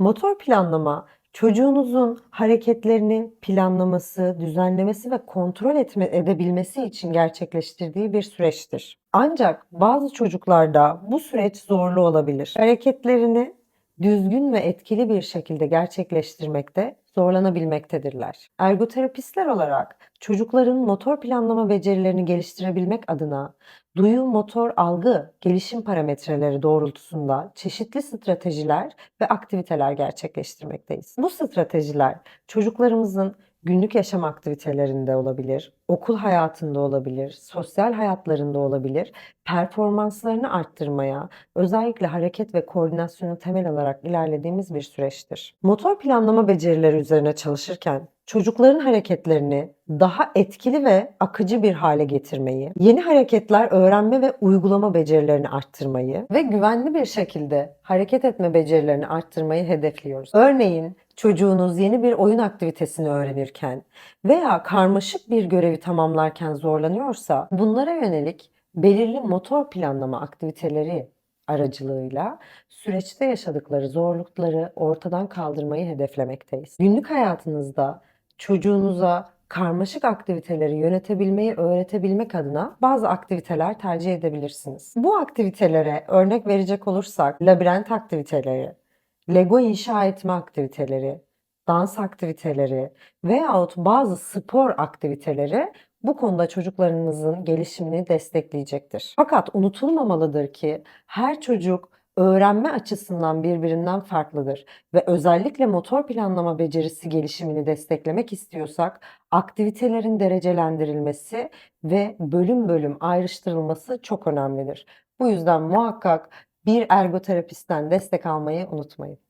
Motor planlama, çocuğunuzun hareketlerini planlaması, düzenlemesi ve kontrol etme edebilmesi için gerçekleştirdiği bir süreçtir. Ancak bazı çocuklarda bu süreç zorlu olabilir. Hareketlerini düzgün ve etkili bir şekilde gerçekleştirmekte zorlanabilmektedirler. Ergoterapistler olarak çocukların motor planlama becerilerini geliştirebilmek adına duyu, motor, algı, gelişim parametreleri doğrultusunda çeşitli stratejiler ve aktiviteler gerçekleştirmekteyiz. Bu stratejiler çocuklarımızın günlük yaşam aktivitelerinde olabilir, okul hayatında olabilir, sosyal hayatlarında olabilir, performanslarını arttırmaya, özellikle hareket ve koordinasyonu temel alarak ilerlediğimiz bir süreçtir. Motor planlama becerileri üzerine çalışırken çocukların hareketlerini daha etkili ve akıcı bir hale getirmeyi, yeni hareketler öğrenme ve uygulama becerilerini arttırmayı ve güvenli bir şekilde hareket etme becerilerini arttırmayı hedefliyoruz. Örneğin çocuğunuz yeni bir oyun aktivitesini öğrenirken veya karmaşık bir görevi tamamlarken zorlanıyorsa bunlara yönelik belirli motor planlama aktiviteleri aracılığıyla süreçte yaşadıkları zorlukları ortadan kaldırmayı hedeflemekteyiz. Günlük hayatınızda çocuğunuza karmaşık aktiviteleri yönetebilmeyi öğretebilmek adına bazı aktiviteler tercih edebilirsiniz. Bu aktivitelere örnek verecek olursak labirent aktiviteleri, Lego inşa etme aktiviteleri, dans aktiviteleri veyahut bazı spor aktiviteleri bu konuda çocuklarınızın gelişimini destekleyecektir. Fakat unutulmamalıdır ki her çocuk öğrenme açısından birbirinden farklıdır ve özellikle motor planlama becerisi gelişimini desteklemek istiyorsak aktivitelerin derecelendirilmesi ve bölüm bölüm ayrıştırılması çok önemlidir. Bu yüzden muhakkak bir ergoterapistten destek almayı unutmayın.